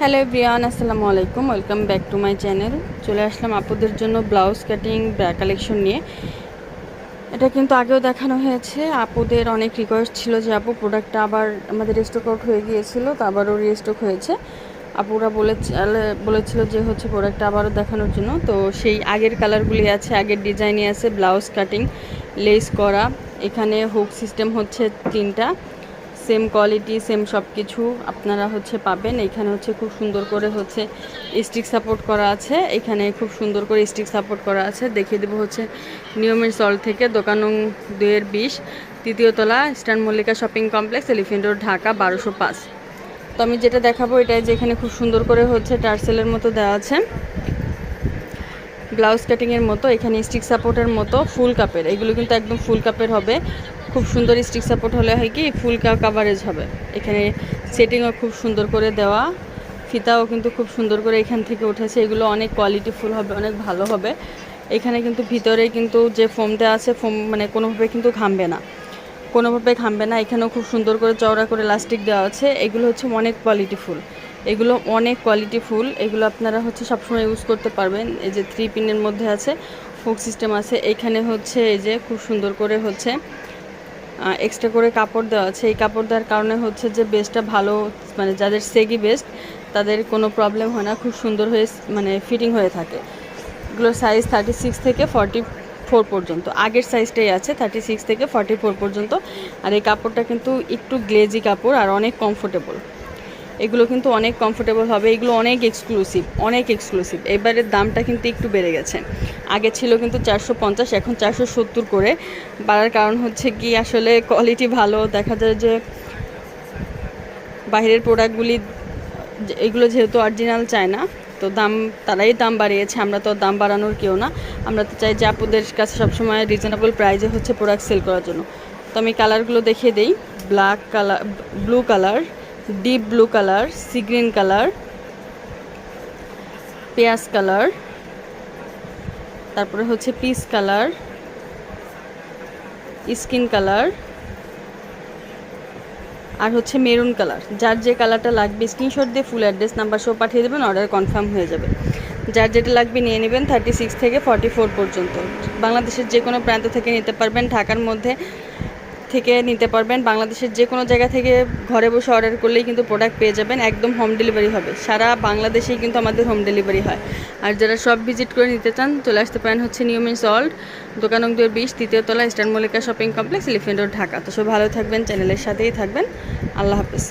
Hello Brian আসসালামু আলাইকুম welcome back to my channel চলে আসলাম আপুদের জন্য ব্লাউজ কাটিং কালেকশন নিয়ে। এটা কিন্তু আগেও দেখানো হয়েছে। আপুদের অনেক রিকোয়েস্ট ছিল যে, আপু প্রোডাক্টটা আবার আমাদের স্টক আউট হয়ে গিয়েছিল, তো আবারও রিস্টক হয়েছে। আপুরা বলে বলেছিল যে, হচ্ছে প্রোডাক্টটা আবারও দেখানোর জন্য। তো সেই আগের কালারগুলি আছে, আগের ডিজাইনই আছে ব্লাউজ কাটিং লেস করা। এখানে হুক সিস্টেম হচ্ছে তিনটা। সেম কোয়ালিটি, সেম সব কিছু আপনারা হচ্ছে পাবেন। এখানে হচ্ছে খুব সুন্দর করে হচ্ছে স্টিক সাপোর্ট করা আছে। এখানে খুব সুন্দর করে স্টিক সাপোর্ট করা আছে। দেখিয়ে দেবো হচ্ছে নিয়মের সল থেকে দোকান দুয়ের বিশ, তৃতীয় তলা Mallika Shopping Complex, Elephant Road, Dhaka, বারোশো পাঁচ। তো আমি যেটা দেখাবো এটাই যে এখানে খুব সুন্দর করে হচ্ছে টার্সেলের মতো দেওয়া আছে। ব্লাউজ কাটিংয়ের মতো, এখানে স্টিক সাপোর্টের মতো, ফুল কাপের। এগুলো কিন্তু একদম ফুল কাপের হবে। খুব সুন্দর স্টিক সাপোর্ট হলে হয় কি, ফুল কাভারেজ হবে। এখানে সেটিংও খুব সুন্দর করে দেওয়া, ফিতাও কিন্তু খুব সুন্দর করে এখান থেকে উঠেছে। এগুলো অনেক কোয়ালিটি ফুল হবে, অনেক ভালো হবে। এখানে কিন্তু ভিতরে কিন্তু যে ফোম দেওয়া আছে ফোম মানে কোনোভাবে কিন্তু ঘামবে না। কোনোভাবে ঘামবে না, এখানেও খুব সুন্দর করে চওড়া করে লাস্টিক দেওয়া আছে। এগুলো হচ্ছে অনেক কোয়ালিটি ফুল এগুলো অনেক কোয়ালিটি ফুল এগুলো আপনারা হচ্ছে সবসময় ইউজ করতে পারবেন। এই যে থ্রি পিনের মধ্যে আছে ফোক সিস্টেম আছে। এখানে হচ্ছে এই যে খুব সুন্দর করে হচ্ছে এক্সট্রা করে কাপড় দেওয়া আছে। এই কাপড় দেওয়ার কারণে হচ্ছে যে বেস্টটা ভালো মানে যাদের সেগি বেস্ট তাদের কোনো প্রবলেম হয় না। খুব সুন্দর হয়ে মানে ফিটিং হয়ে থাকে। এগুলোর সাইজ থার্টি সিক্স থেকে ফর্টি ফোর পর্যন্ত। আগের সাইজটাই আছে থার্টি সিক্স থেকে ফর্টি ফোর পর্যন্ত। আর এই কাপড়টা কিন্তু একটু গ্লেজি কাপড়, আর অনেক কমফোর্টেবল এগুলো কিন্তু অনেক কমফোর্টেবল হবে, এগুলো অনেক এক্সক্লুসিভ অনেক এক্সক্লুসিভ এবারের দামটা কিন্তু একটু বেড়ে গেছে। আগে ছিল কিন্তু চারশো পঞ্চাশ, এখন চারশো সত্তর করে। বাড়ার কারণ হচ্ছে কি, আসলে কোয়ালিটি ভালো, দেখা যায় যে বাইরের প্রোডাক্টগুলি এগুলো যেহেতু অরিজিনাল চায় না, তো দাম, তারাই দাম বাড়িয়েছে, আমরা তো দাম বাড়ানোর কেউ না। আমরা তো চাই যে আপুদের কাছে সবসময় রিজনেবল প্রাইজে হচ্ছে প্রোডাক্ট সেল করার জন্য। তো আমি কালারগুলো দেখিয়ে দিই black colour blue colour deep blue colour sea green colour পেঁয়াজ কালার তারপরে হচ্ছে পিস কালার স্কিন কালার আর হচ্ছে মেরুন কালার যার যে কালারটা লাগবে স্ক্রিনশট দিয়ে ফুল অ্যাড্রেস নাম্বার সব পাঠিয়ে দেবেন অর্ডার কনফার্ম হয়ে যাবে। যার যেটা লাগবে নিয়ে নেবেন থার্টি সিক্স থেকে ফর্টি ফোর পর্যন্ত। বাংলাদেশের যে কোনো প্রান্ত থেকে নিতে পারবেন, ঢাকার মধ্যে থেকে নিতে পারবেন। বাংলাদেশের যে কোনো জায়গা থেকে ঘরে বসে অর্ডার করলেই কিন্তু প্রোডাক্ট পেয়ে যাবেন। একদম হোম ডেলিভারি হবে। সারা বাংলাদেশেই কিন্তু আমাদের হোম ডেলিভারি হয়। আর যারা সব ভিজিট করে নিতে চান, চলে আসতে পারেন হচ্ছে নিয়মিন সল্ট দোকান দুয়ের বিশ তৃতীয়তলা Eastern Mallika Shopping Complex Elephant Road Dhaka. তো সব ভালো থাকবেন চ্যানেলের সাথেই থাকবেন। আল্লাহ হাফিজ।